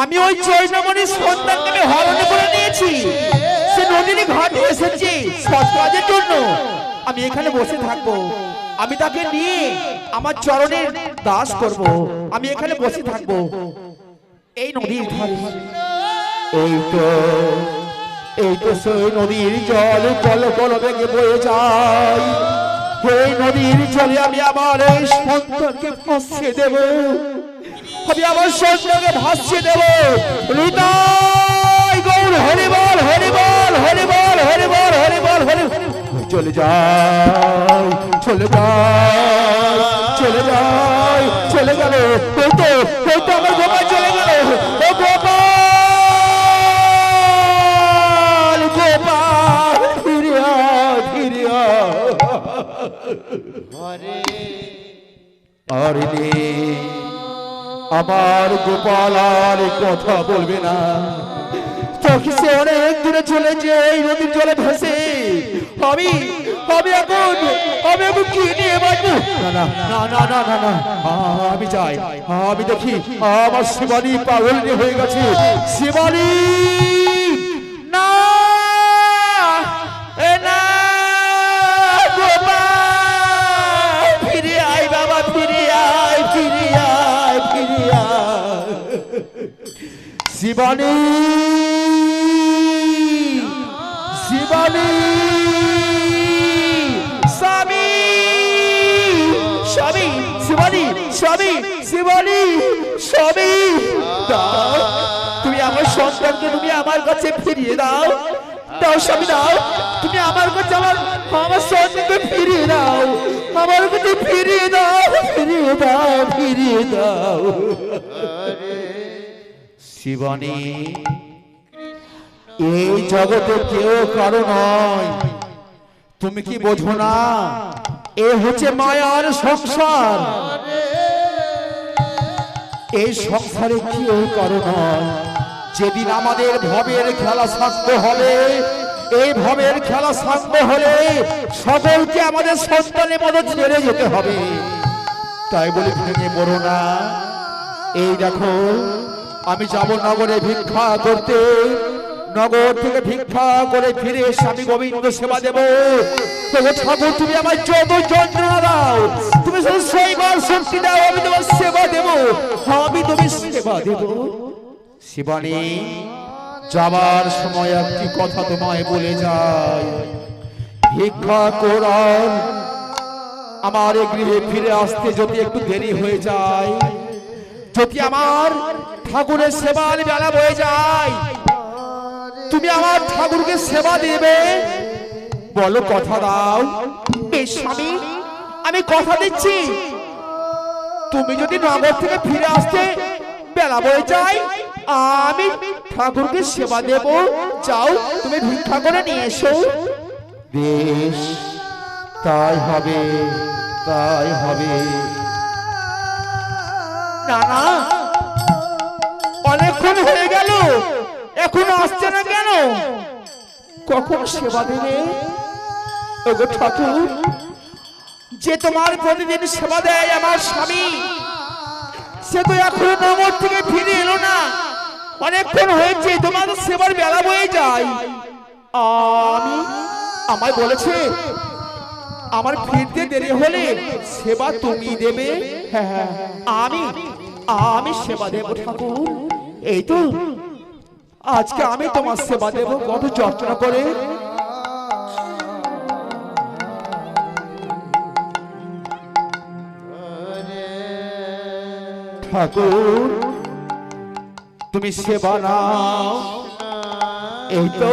আমি ওই চৈনমণির সন্তানকে আমি হরণ করে নিয়েছি। সে নদীর ঘাটে এসেছে সৎ কাজের জন্য। আমি এখানে বসে থাকব। আমি তাকে নিয়ে আমার চরণের দাস করব। আমি এখানে বসে থাকব। এই নদীর ধারে। এই তো এই তো সেই নদীর জল কল কল বেগে বয়ে যায়। এই নদীর জলে আমি আমার এই সন্তানকে ভাসিয়ে দেব। আমি আমার সন্তানকে ভাসিয়ে দেব। হৃদয় গৌর হরি বল হরি বল হরি বল হরি বল হরি বল হরি চলে যাই চলে যাই চলে যাই চলে গেল। তো তো আমার গোপাল চলে গেল। ও গোপাল গোপাল ফিরে ফিরে। আরে রে, আমার গোপাল আর কথা বলবে না। চোখে সে অনেক দূরে চলে যে এই নদীর জলে ভেসে। আমি আমি এখন আমি এখন কি নিয়ে বাঁচবো? না না না না না না না, আমি যাই। আমি দেখি আমার শিবানী পাগল হয়ে গেছে। শিবানী! শিবানী। শিবানী। স্বামী। স্বামী, শিবানী স্বামী শিবানী, স্বামী। তুমি আমার সন্তানকে তুমি আমার কাছে ফিরিয়ে দাও। দাও, স্বামী, দাও। তুমি আমার কাছে আমার আমার সন্তানকে ফিরিয়ে দাও। আমার কাছে ফিরিয়ে দাও ফিরিয়ে দাও ফিরিয়ে দাও। শিবানী এই জগতে কেউ কারও নয়। তুমি কি বোঝো না? এ হচ্ছে মায়ার সংসার। এই সংসারে কেউ কারও নয়। যেদিন আমাদের ভবের খেলা শান্ত হবে, এই ভবের খেলা শান্ত হলে সকলকে আমাদের সন্তানের মতো ছেড়ে যেতে হবে। তাই বলে ভেঙে পড়ো না। এই দেখো আমি যাব নগরে ভিক্ষা করতে। নগর থেকে ভিক্ষা করে ফিরে স্বামী গোবিন্দ সেবা দেব। ঠাকুর, তুমি আমার যত যন্ত্রণা দাও, তুমি শুধু সেইবার শক্তি দাও, আমি তোমার সেবা দেব। আমি তুমি সেবা দেব। শিবানী, যাবার সময় একটি কথা তোমায় বলে যায় ভিক্ষা করার, আমার গৃহে ফিরে আসতে যদি একটু দেরি হয়ে যায় যদি আমার ঠাকুরের সেবার বেলা বয়ে যায় তুমি আমার ঠাকুরকে সেবা দেবে। বলো কথা দাও। বেশ স্বামী। আমি কথা দিচ্ছি। তুমি যদি নগর থেকে ফিরে আসতে বেলা বয়ে যায় আমি ঠাকুরকে সেবা দেব। যাও তুমি ভিক্ষা করে নিয়ে এসো। বেশ তাই হবে তাই হবে। না অনেকক্ষণ হয়ে গেল। এখন আসছে না কেন? কখন সেবা দেবে? ঠাকুর যে তোমার প্রতিদিন সেবা দেয় আমার স্বামী সে তো এখনও নগর থেকে ফিরে এলো না। অনেকক্ষণ হয়েছে তোমার সেবার বেলা বয়ে যায়। আমি আমায় বলেছে আমার ফিরতে দেরি হলে সেবা তুমি দেবে? হ্যাঁ হ্যাঁ, আমি আমি সেবা দেব ঠাকুর। এই তো। আজকে আমি তোমার সেবা দেব, কত যত্ন করে। ঠাকুর, তুমি সেবা নাও। এই তো।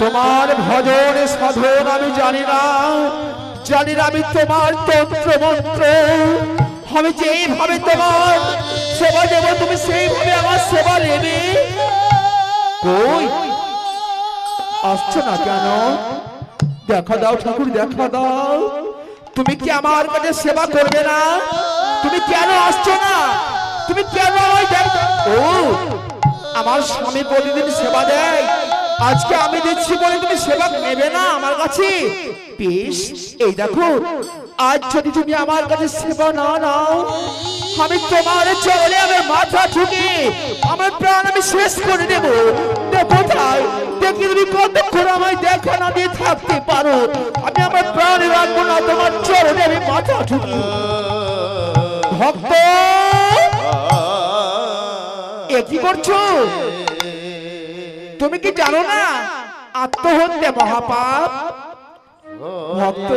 তোমার ভজন সাধন আমি জানি না। জানি না আমি তোমার তন্ত্র মন্ত্র আমি যেইভাবে তোমার সেবা দেব, তুমি সেইভাবে আমার সেবা নেবে কই? আসছো না কেন? দেখা দাও ঠাকুর, দেখা দাও। তুমি কি আমার কাছে সেবা করবে না? তুমি কেন আসছো না? তুমি কেন ও, আমার স্বামী প্রতিদিন সেবা দেয়। আজকে আমি দিচ্ছি বলে তুমি সেবা নেবে না আমার কাছে? বেশ, এই দেখো, আজ যদি তুমি আমার কাছে সেবা না নাও আমি তোমার চলে, আমি মাথা ঠুকে, আমার প্রাণ আমি শেষ করে দেব। তুমি থাকতে পারো। আমি আমার প্রাণ তোমার মাথা ভক্ত কি করছ? তুমি কি জানো না, আত্মহত্যা মহাপাপ? ভক্ত,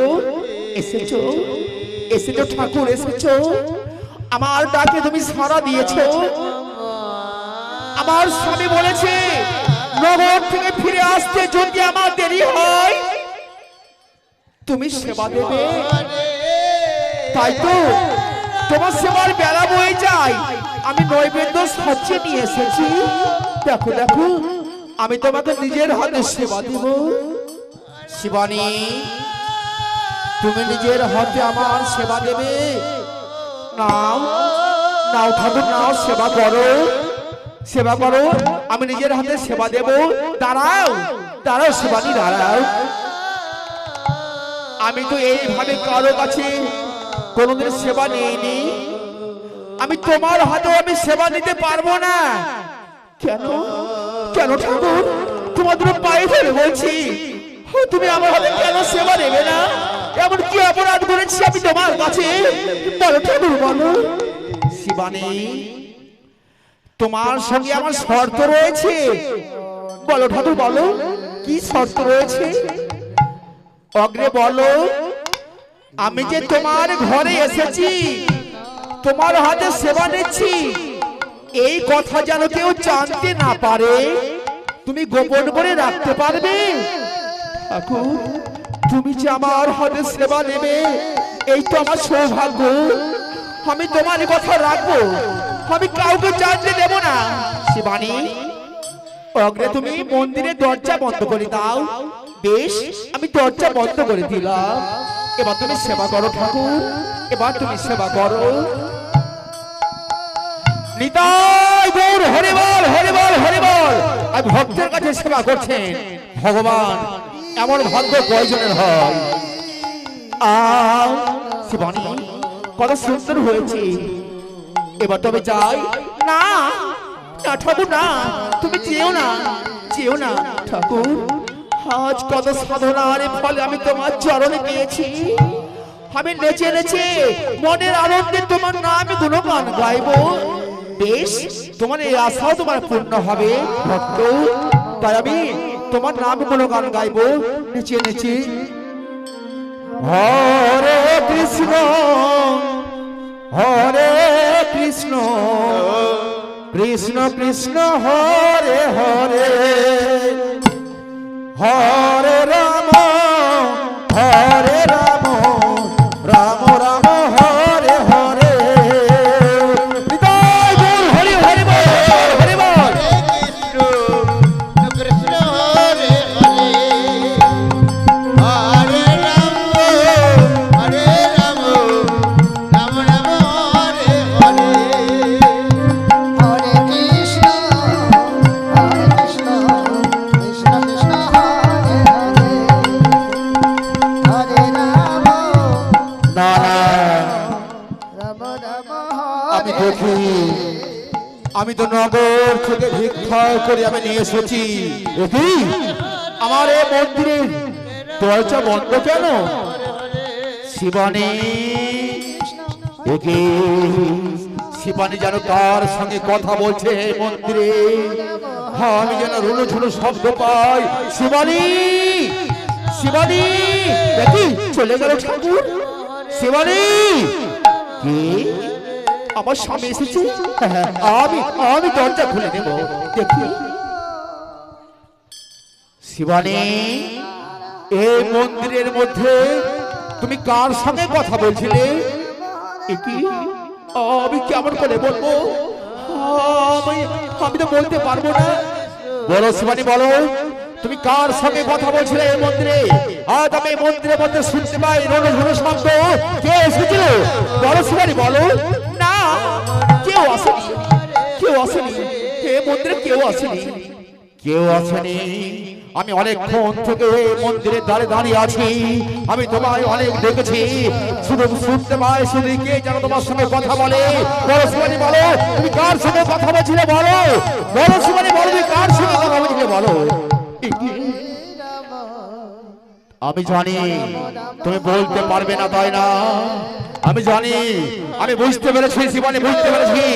এসেছ? এসেছ, ঠাকুর এসেছ? আমার ডাকে তুমি সাড়া দিয়েছ। আমার স্বামী বলেছে, নগর থেকে ফিরে আসতে যদি আমার দেরি হয়, তুমি সেবা দেবে। তাই তো তোমার সেবার বেলা বয়ে যায়। আমি নৈবেদ্য সাজিয়ে নিয়ে এসেছি। দেখো দেখো, আমি তোমাকে নিজের হাতে সেবা দেব। শিবানী, তুমি নিজের হাতে আমার সেবা দেবে। নাও। নাও, ঠাকুর, নাও, সেবা করো। সেবা করো। আমি নিজের হাতে সেবা দেব। দাঁড়াও দাঁড়াও শিবানী দাঁড়াও। আমি তো এইভাবে কারও কাছে কোনোদিন সেবা নিইনি। আমি তোমার হাতেও আমি সেবা নিতে পারব না। কেন? কেন, ঠাকুর? তোমাদের পায়ে ধরে বলছি, তুমি আমার হাতে কেন সেবা নেবে না? এমন কি অপরাধ করেছি আমি তোমার কাছে? বলো ঠাকুর বলো। শিবানী তোমার সঙ্গে আমার শর্ত রয়েছে। বলো ঠাকুর বলো কি শর্ত রয়েছে? অগ্রে বলো আমি যে তোমার ঘরে এসেছি তোমার হাতে সেবা নিচ্ছি এই কথা যেন কেউ জানতে না পারে। তুমি গোপন করে রাখতে পারবে। ঠাকুর তুমি যে আমার হাতে সেবা নেবে, এই তো আমার সৌভাগ্য। আমি তোমার কথা রাখব। আমি কাউকে জানতে দেব না। শিবানী, অগ্রে তুমি মন্দিরের দরজা বন্ধ করে দাও। বেশ, আমি দরজা বন্ধ করে দিলাম। এবার তুমি সেবা করো ঠাকুর। এবার তুমি সেবা করো। নিতাই গৌর হরে বল হরে বল হরে বল আর ভক্তের কাছে সেবা করছেন ভগবান। এমন ভাগ্য কয়জনের হয়? শিবানী কত সুন্দর হয়েছে। এবার তবে যাই। না না, ঠাকুর, না, তুমি যেও না যেও না, ঠাকুর। আজ কত সাধনার ফলে আমি তোমার চরণে পেয়েছি আমি নেচে নেচে মনের আনন্দে তোমার নাম গুণগান গাইবো। বেশ, তোমার এই আশাও তোমার পূর্ণ হবে, ভক্ত। তাই আমি তোমার নাম গান গাইবো? নিচে নিচে। হরে কৃষ্ণ হরে কৃষ্ণ কৃষ্ণ কৃষ্ণ, হরে হরে। হরে রাম। ভিক্ষা করে আমি নিয়ে এসেছি। আমার এই মন্দিরের দরজা বন্ধ কেন? শিবানী শিবানী যেন কার সঙ্গে কথা বলছে মন্দিরে। হ্যাঁ আমি যেন রুলো ঝুলো শব্দ পাই। শিবানী! শিবানী! দেখি চলে গেল ঠাকুর। শিবানী! কি? আমার স্বামী এসেছে। আমি আমি দরজা খুলে দেব। দেখি। শিবানী, এই মন্দিরের মধ্যে তুমি কার সঙ্গে কথা বলছিলে? কি? আমি কেমন করে বলব? আমি তো বলতে পারব না। বলো শিবানী, বলো। তুমি কার সঙ্গে কথা বলছিলে এই মন্দিরে? আজ আমি মন্দিরের মধ্যে শুনতে পাই রণ শব্দ। কে এসেছিল? বলো শিবানী, বলো। মন্দিরে কেউ আসেনি। কেউ আসেনি। আমি অনেকক্ষণ থেকে মন্দিরের দ্বারে দাঁড়িয়ে আছি। আমি তোমায় অনেক দেখেছি। শুধু শুনতে পাই, শুধু কে যেন তোমার সঙ্গে কথা বলে। বলো শিবানী বলো, তুমি কার সঙ্গে কথা বলছিলে, বলো? বলো শিবানী বলো, তুমি কার সঙ্গে কথা বলছিলে, বলো? আমি জানি তুমি বলতে পারবে না, তাই না? আমি জানি, আমি বুঝতে পেরেছি শিবানী বুঝতে পেরেছি।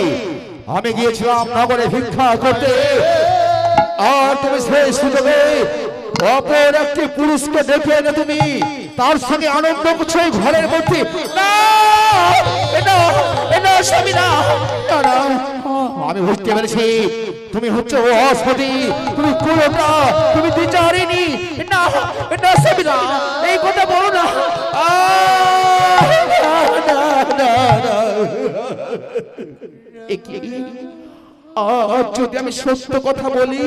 আমি গিয়েছিলাম নগরে ভিক্ষা করতে। আর তুমি সেই সুযোগে অপর একটি পুরুষকে দেখে এনে তুমি তার সঙ্গে আনন্দ করছ ঘরের মধ্যে। আমি বুঝতে পেরেছি। তুমি হচ্ছে অস্পতি তুমি কুলটা, তুমি বিচারিনি না না। এই কথা বলো না। এ যদি আমি সত্য কথা বলি,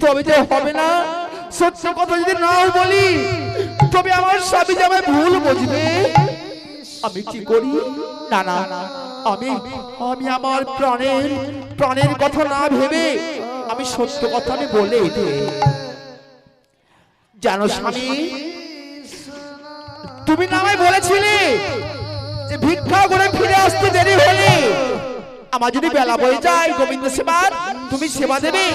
তবে যে হবে না। সত্য কথা যদি নাও বলি, তবে আমার স্বামী যে আমায় ভুল বুঝবে। আমি কি করি? না না। আমি আমি আমার প্রাণের প্রাণের কথা না ভেবে আমি সত্য কথা আমি বলে জানো স্বামী, তুমি না আমায় বলেছিলে যে ভিক্ষা করে ফিরে আসতে দেরি হলে আমার যদি বেলা বয়ে যায় গোবিন্দ সেবার তুমি সেবা দেবে।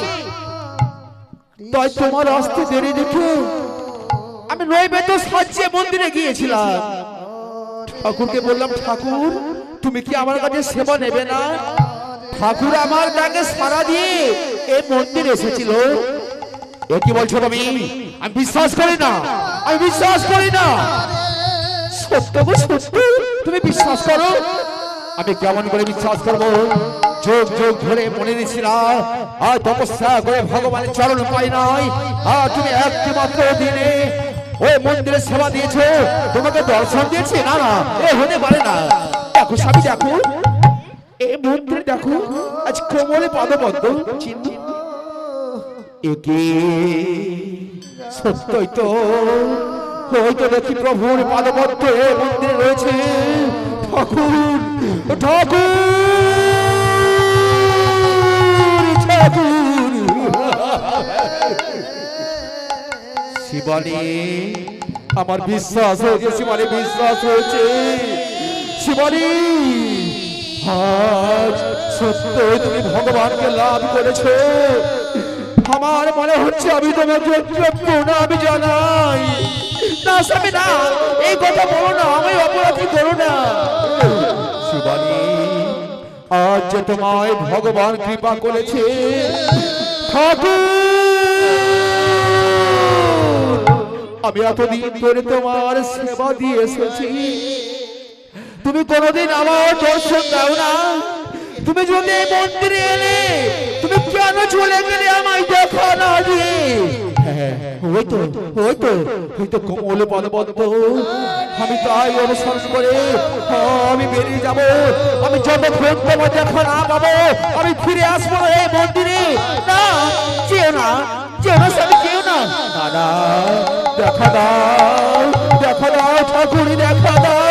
তাই তোমার আসতে দেরি দেখে। আমি নৈবেদ্য সাজিয়ে মন্দিরে গিয়েছিলাম। ঠাকুরকে বললাম ঠাকুর তুমি কি আমার কাছে সেবা নেবে না? ঠাকুর আমার ডাকে সারা দিয়ে এই মন্দিরে এসেছিল। এ কি বলছো তুমি আমি বিশ্বাস করি না। আমি বিশ্বাস করি না। সত্য গো সত্য। তুমি বিশ্বাস করো? আমি কেমন করে বিশ্বাস করব? যোগ যোগ ধরে মনে নিছিলা আর তপস্যা করে ভগবানের চরণ পাই নাই আর তুমি একটি মাত্র দিনে ওই মন্দিরে সেবা দিয়েছ। তোমাকে দর্শন দিয়েছে? না না, এ হতে পারে না। দেখো স্বামী, দেখো। এই মন্দিরে দেখো, আজ কোমরে পাদবদ্ধ চিহ্ন। একে সত্যই তো হয়তো দেখি প্রভুর পাদপত্র এ রয়েছে। ঠাকুর ঠাকুর ঠাকুর। শিবানী, আমার বিশ্বাস হয়েছে শিবানী বিশ্বাস হয়েছে। শিবানী, আজ সত্যই তুমি ভগবানকে লাভ করেছ। আমার মনে হচ্ছে আমি তোমাকে প্রণাম জানাই। না স্বামী না এই কথা বলো না আমি অপরাধী করো না আজ তোমায় ভগবান কৃপা করেছে আমি এতদিন ধরে তোমার সেবা দিয়ে এসেছি তুমি কোনোদিন আমার দর্শন দাও না তুমি যদি এই মন্দিরে এলে তুমি কেন চলে গেলে আমায় দেখা না ওই তো ওই তো ওই তো কোমল পদবদ্ধ আমি তাই অনুসরণ করে, আমি বেরিয়ে যাব। আমি যতক্ষণ তোমার দেখা না পাবো আমি ফিরে আসব এই মন্দিরে। না, যেও না যেও না, স্বামী, যেও না। দাদা দেখা দাও দেখা দাও, ঠাকুর, দেখা দাও